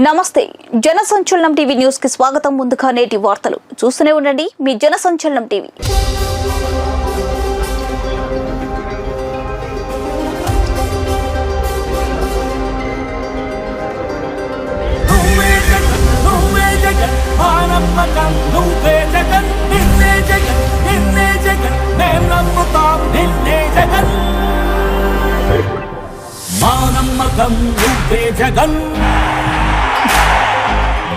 నమస్తే జనసంచలనం టీవీ న్యూస్కి స్వాగతం. ముందుగా నేటి వార్తలు. చూస్తూనే ఉండండి మీ జనసంచలనం టీవీ. నువ్వే జగన్.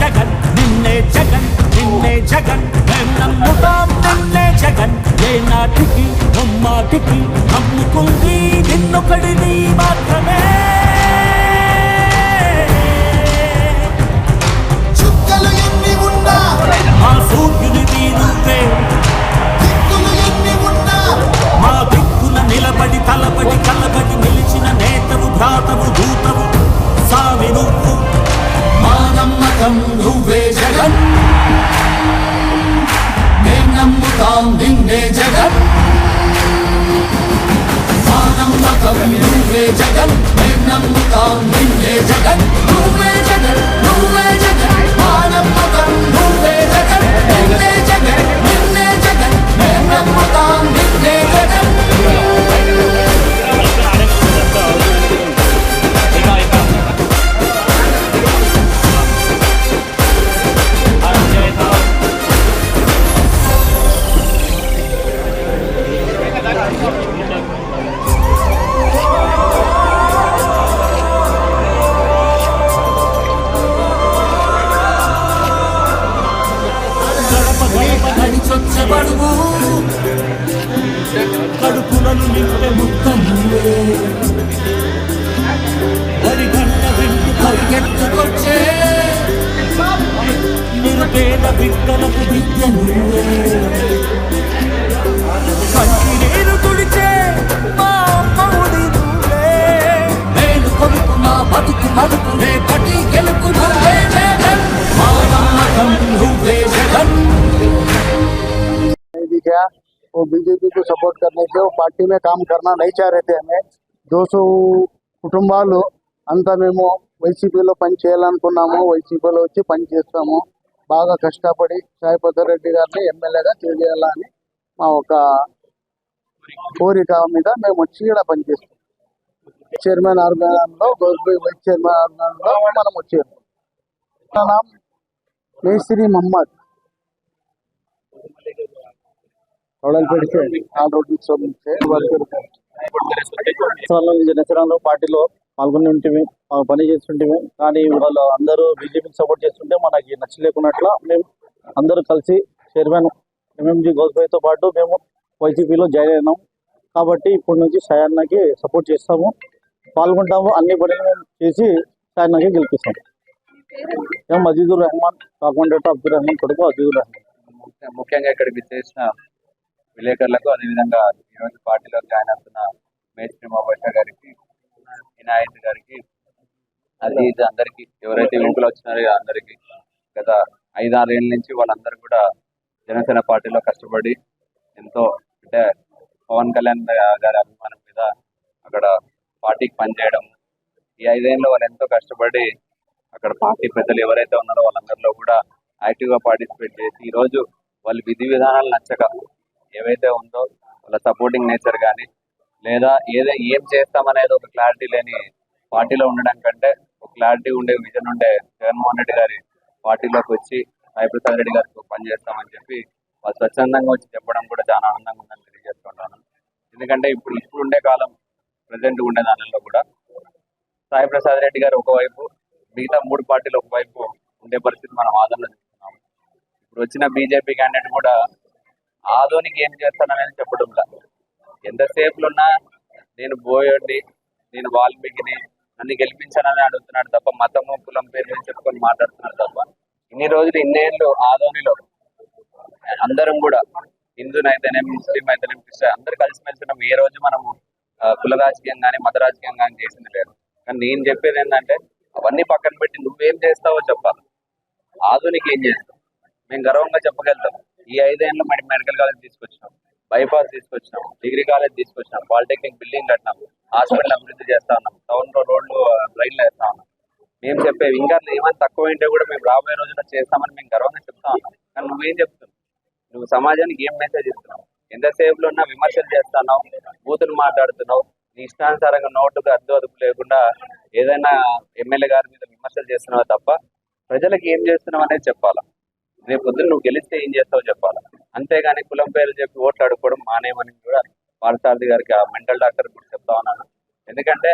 జగన్ నిన్నే జగన్ నిన్నే జగన్. మేం నమ్ముతాం నిన్నే జగన్? ఏ నాటికి ముమ్మాటికి నమ్ముకుంది నిన్నొకడిని మాత్రమే. మా సూర్యునిది నువ్వే. నిన్నే वो बीजेपी को सपोर्ट करने से वो पार्टी में काम करना नहीं चाह रहे थे हमें दो सौ కుటుంబాలు అంతా మేము వైసీపీలో పని చేయాలనుకున్నాము వైసీపీలో వచ్చి పని చేస్తాము బాగా కష్టపడి సాయిపదర్ రెడ్డి గారిని ఎమ్మెల్యేగా చేయాలని మా ఒక కోరిక మీద మేము వచ్చి ఇక్కడ పనిచేస్తాం. చైర్మన్ ఆర్గానంలో గౌరవ వైస్ చైర్మన్ ఆర్గానంలో మనం వచ్చాము నా మేస్త్రి మహమ్మద్. పెడితే రోడ్ నుంచి సంబంధించి. పార్టీలో పాల్గొని ఉంటే పని చేస్తుంటే కానీ వాళ్ళు అందరూ బీజేపీకి సపోర్ట్ చేస్తుంటే మనకి నచ్చలేకున్నట్ల మేము అందరూ కలిసి చైర్మన్ ఎంఎంజీ గోస్బాయ్తో పాటు మేము వైసీపీలో జాయిన్ అయినాం. కాబట్టి ఇప్పటి నుంచి షాయన్నకి సపోర్ట్ చేస్తాము. పాల్గొంటాము. అన్ని పనులు మేము చేసి షాయన్నకి గెలిపిస్తాం. మేము అజీజుర్ రెహమాన్ కాకుండా అబ్దుల్ రెహమాన్ కొడుకు అజీజుర్ రెహమాన్. ముఖ్య- ముఖ్యంగా ఇక్కడికి చేసిన విలేకరులకు అదేవిధంగా ఈరోజు పార్టీలో జాయిన్ అవుతున్న మేస్త్రి మోబాషా గారికి వినాయక్ గారికి అది ఇది అందరికి ఎవరైతే వెంకులు వచ్చినారో అందరికి గత ఐదారేళ్ళ నుంచి వాళ్ళందరూ కూడా జనసేన పార్టీలో కష్టపడి ఎంతో అంటే పవన్ కళ్యాణ్ గారి అభిమానం మీద అక్కడ పార్టీకి పనిచేయడం ఈ ఐదేళ్ళలో వాళ్ళు ఎంతో కష్టపడి అక్కడ పార్టీ పెద్దలు ఎవరైతే ఉన్నారో వాళ్ళందరిలో కూడా యాక్టివ్గా పార్టిసిపేట్ చేసి ఈ రోజు వాళ్ళ విధి విధానాలు నచ్చక ఏవైతే ఉందో వాళ్ళ సపోర్టింగ్ నేచర్ కానీ లేదా ఏదో ఏం చేస్తామనేది ఒక క్లారిటీ లేని పార్టీలో ఉండడం కంటే ఒక క్లారిటీ ఉండే విజన్ ఉండే జగన్మోహన్ రెడ్డి గారి పార్టీలోకి వచ్చి సాయిప్రసాద్ రెడ్డి గారికి పనిచేస్తామని చెప్పి వాళ్ళు స్వచ్ఛందంగా వచ్చి చెప్పడం కూడా చాలా ఆనందంగా ఉందని తెలియజేసుకుంటాను ఎందుకంటే ఇప్పుడు ఇప్పుడు ఉండే కాలం ప్రజెంట్ ఉండే దానిలో కూడా సాయి ప్రసాద్ రెడ్డి గారు ఒకవైపు మిగతా మూడు పార్టీలు ఒకవైపు ఉండే పరిస్థితి మనం ఆదరణ చూస్తున్నాము ఇప్పుడు వచ్చిన బీజేపీ క్యాండిడేట్ కూడా ఆదోనికి ఏం చేస్తాననేది చెప్పడం ఎంతసేపులున్నా ఎంతసేపులు ఉన్నా నేను బోయోడిని నేను వాల్మీకిని నన్ను గెలిపించానని అడుగుతున్నాడు తప్ప మతము కులం పేరు మీద చెప్పుకొని మాట్లాడుతున్నాడు తప్ప ఇన్ని రోజులు ఇన్నేళ్ళు ఆదోనిలో అందరం కూడా హిందూనైతేనే ముస్లిం అయితేనే క్రిస్టియన్ అందరు కలిసిమెలిసి ఉన్నాం ఏ రోజు మనము కుల రాజకీయం కానీ మత రాజకీయం కానీ చేసింది లేదు. కానీ నేను చెప్పేది ఏంటంటే అవన్నీ పక్కన పెట్టి నువ్వేం చేస్తావో చెప్పాలి ఆధునిక ఏం చేస్తావు? మేము గర్వంగా చెప్పగలుగుతాం. ఈ ఐదేళ్ళు మరి మెడికల్ కాలేజ్ తీసుకొచ్చి. బైపాస్ తీసుకొచ్చినాం డిగ్రీ కాలేజ్ తీసుకొచ్చినాం పాలిటెక్నిక్ బిల్డింగ్ కట్టినాం హాస్పిటల్ అభివృద్ధి చేస్తా ఉన్నాం టౌన్లో రోడ్లు లైన్లు వేస్తా ఉన్నాం. మేము చెప్పేవి ఇంకా ఏమైనా తక్కువ ఏంటో కూడా మేము రాబోయే రోజున చేస్తామని మేము గర్వంగా చెప్తా ఉన్నాం. కానీ నువ్వేం చెప్తున్నావు? నువ్వు సమాజానికి ఏం మెసేజ్ ఇస్తున్నావు? ఎంతసేపులో ఉన్నా విమర్శలు చేస్తున్నావు బూతులు మాట్లాడుతున్నావు నీ ఇష్టానుసారంగా నోటుకు అద్దు అదుపు లేకుండా ఏదైనా ఎమ్మెల్యే గారి మీద విమర్శలు చేస్తున్నావు తప్ప ప్రజలకు ఏం చేస్తున్నావు అనేది చెప్పాలా? రేపు పొద్దున నువ్వు గెలిస్తే ఏం చేస్తావో చెప్పాలా? అంతేగాని కులం పేరు చెప్పి ఓట్లు ఆడుకోవడం మానేమని కూడా పార్థసారథి గారికి ఆ మెంటల్ డాక్టర్ కూడా చెప్తా ఉన్నాను. ఎందుకంటే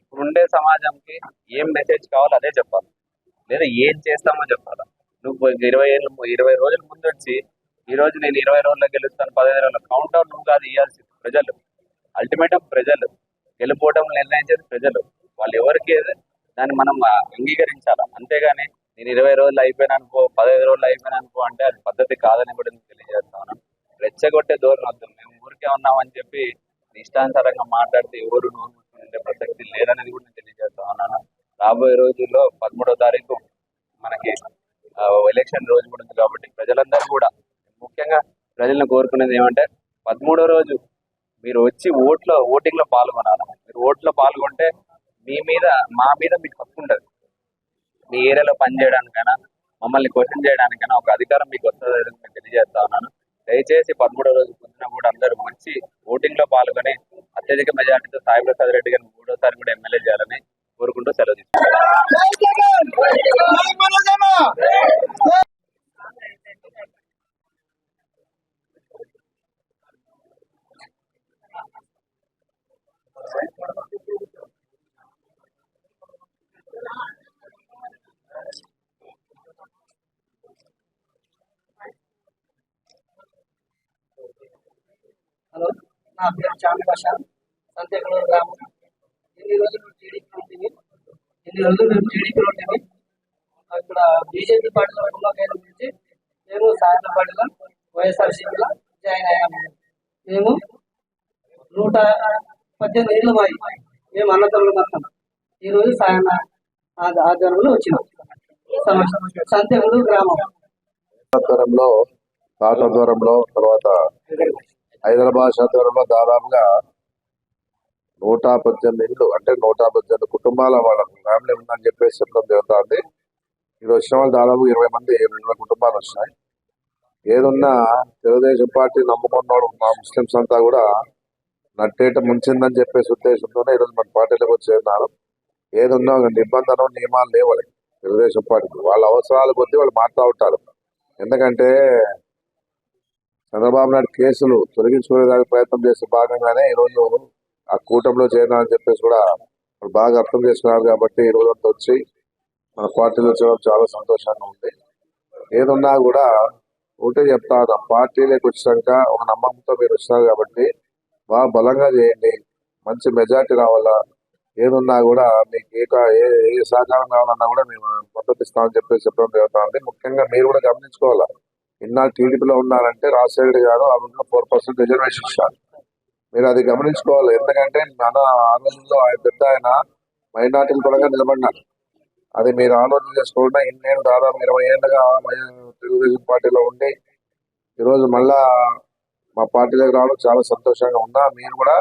ఇప్పుడుండే సమాజంకి ఏం మెసేజ్ కావాలో అదే చెప్పాలి. లేదా ఏం చేస్తామో చెప్పాలి. నువ్వు ఇరవై ఏళ్ళు ఇరవై రోజుల ముందు వచ్చి ఈ రోజు నేను ఇరవై రోజుల్లో గెలుస్తాను పదిహేను రోజుల్లో కౌంటర్ నువ్వు కాదు ఇవ్వాల్సింది ప్రజలు. అల్టిమేటం ప్రజలు. గెలుపోవడం నిర్ణయించేది ప్రజలు. వాళ్ళు ఎవరికి దాన్ని మనం అంగీకరించాలి? అంతేగాని నేను ఇరవై రోజులు అయిపోయినా అనుకో పదహైదు రోజులు అయిపోయినా అనుకో అంటే అది పద్ధతి కాదని కూడా నేను తెలియజేస్తా ఉన్నాను రెచ్చగొట్టే ధోరణి వద్దు మేము ఊరికే ఉన్నామని చెప్పి ఇష్టానుసారంగా మాట్లాడితే ఎవరు నోరు ప్రసక్తి లేదనేది కూడా నేను తెలియజేస్తా ఉన్నాను. రాబోయే రోజుల్లో పదమూడో తారీఖు మనకి ఎలక్షన్ రోజు కూడా ఉంది కాబట్టి ప్రజలందరూ కూడా ముఖ్యంగా ప్రజలను కోరుకునేది ఏమంటే పదమూడో రోజు మీరు వచ్చి ఓట్లో ఓటింగ్లో పాల్గొనాలి. మీరు ఓట్లో పాల్గొంటే మీ మీద మా మీద మీకు హక్కు ఉండదు. మీ ఏరియాలో పనిచేయడానికైనా మమ్మల్ని క్వశ్చన్ చేయడానికైనా ఒక అధికారం మీకు వస్తుంది నేను తెలియజేస్తా ఉన్నాను. దయచేసి పదమూడో రోజు పొందిన కూడా అందరూ మంచి ఓటింగ్లో పాల్గొని అత్యధిక మెజార్టీతో సాయి ప్రసాద్ రెడ్డి గారిని మూడోసారి కూడా ఎమ్మెల్యే చేయాలని కోరుకుంటూ సెలవు తీసుకుంటాను నా పేరు చాంద్ భాష సంతేకలూరు గ్రామం. ఎన్ని రోజులు టీడీపీ ఉంటుంది ఎన్ని రోజులు మేము టీడీపీ ఉంటుంది ఇక్కడ బీజేపీ పార్టీలో కుమ్మకైన గురించి మేము సాయంత్రం పార్టీలో వైఎస్ఆర్సీపీలో జాయిన్ అయ్యాము. మేము నూట పద్దెనిమిది ఏళ్ళు మాయి. మేము అన్నతమ్ములు మొత్తం ఈ రోజు సాయం ఆధ్వర్యంలో వచ్చినాం. సంతేకలూరు గ్రామం. ఆధ్వర్యంలో ఆధ్వర్యంలో తర్వాత హైదరాబాద్ ఆధ్వర్యంలో దాదాపుగా నూట పద్దెనిమిది ఇళ్ళు అంటే నూట పద్దెనిమిది కుటుంబాల వాళ్ళ ఫ్యామిలీ ఉందని చెప్పేసి చెప్పడం జరుగుతుంది. ఇక్కడ వచ్చిన వాళ్ళు దాదాపు ఇరవై మంది ఇరవై కుటుంబాలు వచ్చినాయి. ఏదున్నా తెలుగుదేశం పార్టీ నమ్ముకున్నాడు మా ముస్లిమ్స్ అంతా కూడా నట్టేట ముంచిందని చెప్పేసి ఉద్దేశంతోనే ఈరోజు మన పార్టీలకు వచ్చి ఏదున్నా ఒక నిబంధన నియమాలు లేవు వాళ్ళకి తెలుగుదేశం పార్టీకి. వాళ్ళ అవసరాల కొద్దీ వాళ్ళు మాట్లాడుతూ ఉంటారు. ఎందుకంటే చంద్రబాబు నాయుడు కేసులు తొలగించుకునేదానికి ప్రయత్నం చేసే భాగంగానే ఈరోజు ఆ కూటమిలో చేరినారని చెప్పేసి కూడా బాగా అర్థం చేసుకున్నారు కాబట్టి ఈ రోజు అంతా వచ్చి మన పార్టీలో చేయడం చాలా సంతోషంగా ఉంది. ఏదున్నా కూడా ఒకటే చెప్తా ఉన్నాం. పార్టీలోకి వచ్చాక ఒక నమ్మకంతో మీరు వచ్చారు కాబట్టి బాగా బలంగా చేయండి. మంచి మెజార్టీ రావాలా? ఏదున్నా కూడా మీకు ఏ ఏ ఏ సహకారం కావాలన్నా కూడా మేము మద్దతు ఇస్తామని చెప్పేసి చెప్పడం జరుగుతుంది ముఖ్యంగా మీరు కూడా గమనించుకోవాలా? ఇన్నాళ్ళు టీడీపీలో ఉన్నారంటే రాజశేఖర్ గారు ఆమె ఫోర్ పర్సెంట్ రిజర్వేషన్ ఇచ్చారు. మీరు అది గమనించుకోవాలి. ఎందుకంటే మన ఆ రోజుల్లో ఆయన పెద్ద ఆయన మైనార్టీలు కూడా నిలబడినారు. అది మీరు ఆలోచన చేసుకోకుండా ఇన్నేళ్ళు దాదాపు ఇరవై ఏళ్ళుగా తెలుగుదేశం పార్టీలో ఉండి ఈరోజు మళ్ళా మా పార్టీ దగ్గర రావడం చాలా సంతోషంగా ఉందా మీరు కూడా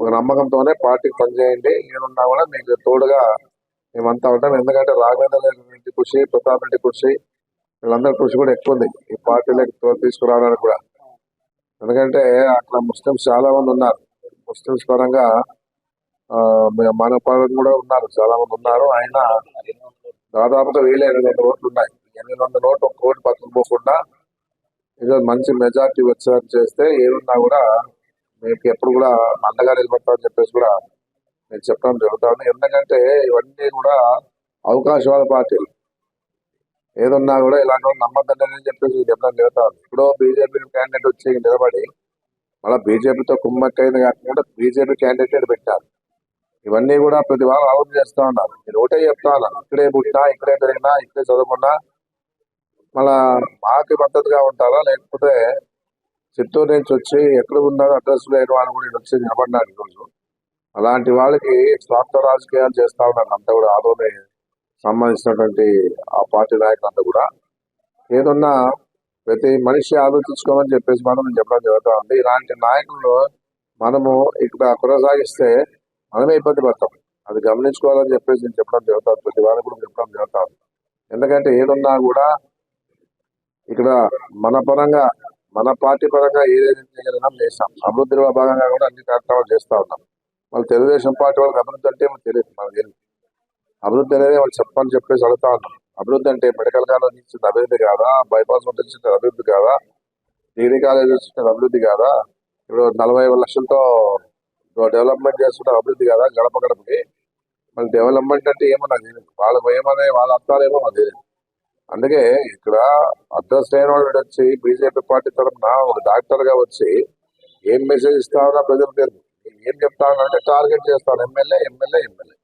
ఒక నమ్మకంతోనే పార్టీకి పనిచేయండి. నేనున్నా కూడా మీకు తోడుగా మేమంతా ఉంటాం. ఎందుకంటే రాఘవేంద్ర రెడ్డి కృషి ప్రతాప్ రెడ్డి కృషి వీళ్ళందరి కృషి కూడా ఎక్కువ ఉంది. ఈ పార్టీలకు తీసుకురావడానికి కూడా. ఎందుకంటే అక్కడ ముస్లిమ్స్ చాలా మంది ఉన్నారు. ముస్లిమ్స్ పరంగా ఆ, మన- మన పరంగా కూడా ఉన్నారు. చాలా మంది ఉన్నారు. ఆయన దాదాపుగా వేల ఎనిమిది వందల ఓట్లు ఉన్నాయి. ఎనిమిది వందల ఓట్లు ఒక కోటి పక్కన పోకుండా ఏదో మంచి మెజార్టీ వచ్చేటట్టు చేస్తే ఏమున్నా కూడా మీకు ఎప్పుడు కూడా అండగా నిలబడతామని చెప్పేసి కూడా నేను చెప్పడం జరుగుతుంది ఎందుకంటే ఇవన్నీ కూడా అవకాశవాద పార్టీలు. ఏదన్నా కూడా ఇలాంటి వాళ్ళు నమ్మద్దని చెప్పేసి చెప్పడం జరుగుతుంది. ఇప్పుడు బీజేపీ క్యాండిడేట్ వచ్చి నిలబడి మళ్ళీ బీజేపీతో కుమ్మక్కైంది కాకుండా బీజేపీ క్యాండిడేట్ పెట్టారు. ఇవన్నీ కూడా ప్రతి వారం ఆలోచన చేస్తా ఉన్నారు. నేను ఒకటే చెప్తా ఉన్నాను ఇక్కడే పుట్టినా ఇక్కడే పెరిగినా ఇక్కడే చదువుకున్నా మళ్ళా మాకు మద్దతుగా ఉంటారా? లేకపోతే చిత్తూరు నుంచి వచ్చి ఎక్కడ ఉన్నారో అడ్రస్ లేని వాళ్ళు కూడా వచ్చి నిలబడినారు ఈరోజు. అలాంటి వాళ్ళకి స్వార్థ రాజకీయాలు చేస్తా ఉన్నారు. అంతా కూడా ఆదోని సంబంధించినటువంటి ఆ పార్టీ నాయకులంతా కూడా ఏదన్నా ప్రతి మనిషి ఆలోచించుకోమని చెప్పేసి మనం చెప్పడం జరుగుతూ ఉంది. ఇలాంటి నాయకులు మనము ఇక్కడ కొనసాగిస్తే మనమే ఇబ్బంది పడతాం. అది గమనించుకోవాలని చెప్పేసి నేను చెప్పడం జరుగుతుంది ప్రతి వారికి కూడా చెప్పడం జరుగుతుంది ఎందుకంటే ఏదున్నా కూడా ఇక్కడ మన పరంగా మన పార్టీ పరంగా ఏదైతే చేయగలిగినాం చేస్తాం. అభివృద్ధిలో భాగంగా కూడా అన్ని కార్యక్రమాలు చేస్తూ ఉన్నాం. మళ్ళీ తెలుగుదేశం పార్టీ వాళ్ళకి అభివృద్ధి అంటే మనకు తెలియదు. మనకు తెలియదు. అభివృద్ధి అనేది వాళ్ళు చెప్పని చెప్పేసి అడుగుతా అభివృద్ధి అంటే మెడికల్ కాలేజ్ ఇచ్చింది అభివృద్ధి కాదా? బైపాస్ రోడ్ ఇచ్చింది అభివృద్ధి కాదా? డిగ్రీ కాలేజ్ ఇచ్చిన అభివృద్ధి కాదా? ఇప్పుడు నలభై లక్షలతో డెవలప్మెంట్ చేస్తున్న అభివృద్ధి కాదా? గడప గడపకి. మన డెవలప్మెంట్ అంటే ఏమో నాకు తెలియదు వాళ్ళకి ఏమనే వాళ్ళ అర్థాలేమో నాకు తెలియదు అందుకే ఇక్కడ అడ్రస్ లేని వాళ్ళు వచ్చి బీజేపీ పార్టీ తరఫున ఒక డాక్టర్గా వచ్చి ఏం మెసేజ్ ఇస్తావన్నా ప్రజలకు తెలియదు ఏం చెప్తానంటే టార్గెట్ చేస్తాను. MLA MLA MLA.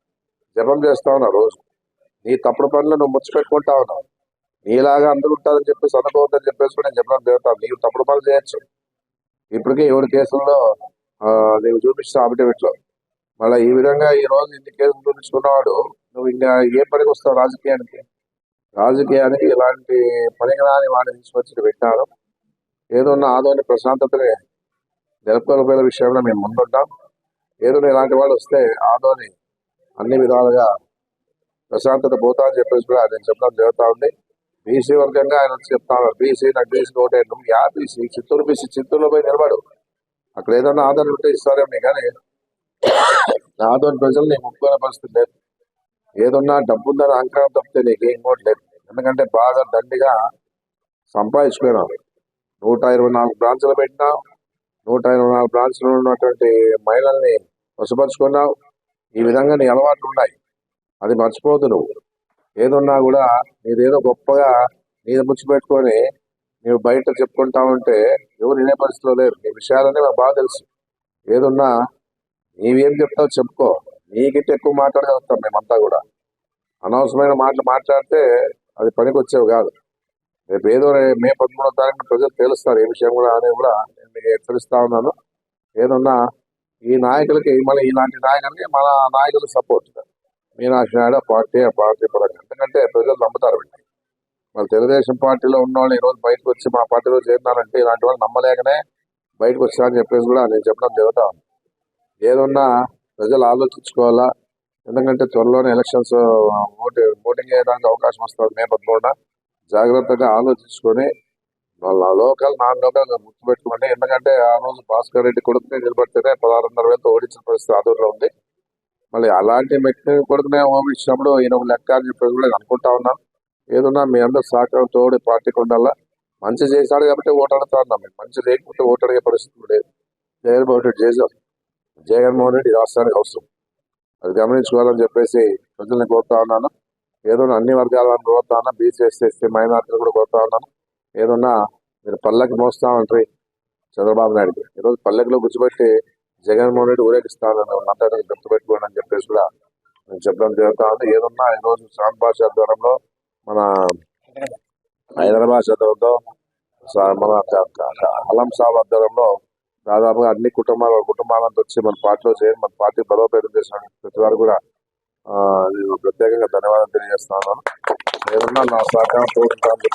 జపం చేస్తా ఉన్నావు రోజు. నీ తప్పుడు పనులు నువ్వు ముచ్చిపెట్టుకుంటా ఉన్నావు. నీలాగా అందరూ ఉంటారని చెప్పేసి అనుకోవద్దని చెప్పేసి కూడా నేను చెప్పడం జరుగుతాను నీవు తప్పుడు పనులు చేయొచ్చు. ఇప్పటికే ఏడు కేసుల్లో నీవు చూపిస్తా అఫిడవిట్లో మళ్ళీ ఈ విధంగా ఈ రోజు ఇన్ని కేసులు చూపించుకున్నవాడు నువ్వు ఇంకా ఏ పనికి వస్తావు రాజకీయానికి? రాజకీయానికి ఇలాంటి పనికిరాని వాడిని తీసుకొచ్చి ఇక్కడ పెట్టారు ఏదన్నా ఆదోని ప్రశాంతతని నెలకొల్పోయిన విషయంలో మేము ముందుంటాం. ఏదైనా ఇలాంటి వాళ్ళు వస్తే ఆదోని అన్ని విధాలుగా ప్రశాంతత పోతా అని చెప్పేసి కూడా నేను చెప్పడం జరుగుతూ ఉంది. బీసీ వర్గంగా ఆయన చెప్తాను. బీసీ నాకు బీసీ ఓటే నువ్వు యా బీసీ చిత్తూరు బీసీ చిత్తూరులో పోయి నిలబడు. అక్కడ ఏదైనా ఆదరణ ఉంటే ఇస్తారేమో కానీ ఆదోని ప్రజలు నీకు ముక్కునే పరిస్థితి లేదు ఏదన్నా డబ్బు ఉందని అహంకారం తప్పితే నీకు ఏం కూడా లేదు. ఎందుకంటే బాగా దండిగా సంపాదించుకున్నావు నూట ఇరవై నాలుగు బ్రాంచ్లు పెట్టినావు నూట ఇరవై నాలుగు బ్రాంచ్లు ఉన్నటువంటి మహిళల్ని వసపరుచుకున్నావు ఈ విధంగా నీ అలవాట్లు ఉన్నాయి. అది మర్చిపోదు నువ్వు. ఏదున్నా కూడా నీదేదో గొప్పగా నీ ముచ్చిపెట్టుకొని నువ్వు బయట చెప్పుకుంటా ఉంటే ఎవరు వినే పరిస్థితిలో లేరు. నీ విషయాలన్నీ మాకు బాగా తెలుసు. ఏదున్నా నీవేం చెప్తావు చెప్పుకో. నీకింటే ఎక్కువ మాట్లాడగలుగుతాం మేమంతా కూడా. అనవసరమైన మాటలు మాట్లాడితే అది పనికి వచ్చేవి కాదు. రేపు ఏదో మే పదమూడో తారీఖున ప్రజలు తెలుస్తారు. ఏ విషయం కూడా అని కూడా నేను మీకు హెచ్చరిస్తా ఉన్నాను. ఏదన్నా ఈ నాయకులకి మళ్ళీ ఇలాంటి నాయకులకి మన నాయకులు సపోర్ట్ మీనాక్షి నాయుడు పార్టీ ఆ పార్టీ పరంగా ఎందుకంటే ప్రజలు నమ్ముతారు వీటిని మరి తెలుగుదేశం పార్టీలో ఉన్న వాళ్ళు ఈరోజు రోజు బయటకు వచ్చి మా పార్టీలో చేరినారంటే ఇలాంటి వాళ్ళు నమ్మలేకనే బయటకు వచ్చారని చెప్పేసి కూడా నేను చెప్పడం జరుగుతా ఉంది. ప్రజలు ఆలోచించుకోవాలా? ఎందుకంటే త్వరలోనే ఎలక్షన్స్ ఓటి ఓటింగ్ చేయడానికి అవకాశం వస్తుంది మే పదమూడున. జాగ్రత్తగా ఆలోచించుకొని వాళ్ళ లోకల్ నాన్ లోకల్ గుర్తుపెట్టుకోండి ఎందుకంటే ఆ రోజు భాస్కర్ రెడ్డి కొడుకునే నిలబడితేనే పదహారున్నర వేలతో ఓడించిన పరిస్థితి ఆదూరులో ఉంది. మళ్ళీ అలాంటి వ్యక్తిని కొడుకునే ఓడించినప్పుడు ఈయన ఒక లెక్క అని చెప్పేసి కూడా అనుకుంటా ఉన్నాను. ఏదన్నా మీ అందరు సహకారం తోడి పార్టీకి ఉండాలా మంచి చేశాడు కాబట్టి ఓటాడుతా ఉన్నాం మేము. మంచి లేకపోతే ఓటాడే పరిస్థితి లేదు. జగన్మోహన్ రెడ్డి చేసాం జగన్మోహన్ రెడ్డి రాష్ట్రానికి అవసరం. అది గమనించుకోవాలని చెప్పేసి ప్రజల్ని కోరుతా ఉన్నాను. ఏదైనా అన్ని వర్గాలను కోరుతా ఉన్నా బీసీ ఎస్సీ ఎస్టీ మైనార్టీలు కూడా కోరుతా ఉన్నాను. ఏదన్నా మీరు పల్లకి మోస్తామంటారు చంద్రబాబు నాయుడుకి ఈరోజు పల్లెకిలో గుర్తుపెట్టి జగన్మోహన్ రెడ్డి ఊరేగిస్తానని ఉన్నట్టు గుర్తుపెట్టుకోండి అని చెప్పేసి కూడా నేను చెప్పడం జరుగుతా ఉంది. ఏదన్నా ఈరోజు శ్రామ్ భాష ఆధ్వర్యంలో మన హైదరాబాద్ ఆధ్వర్యంలో మన అలం సాబ్ ఆధ్వర్యంలో దాదాపుగా అన్ని కుటుంబాల కుటుంబాలంతా వచ్చి మన పార్టీలో చేయడం మన పార్టీ బలోపేతం చేసిన ప్రతి వారు కూడా నేను ప్రత్యేకంగా ధన్యవాదాలు తెలియజేస్తున్నాను ఏదన్నా నా సహకారం తోడుంటానని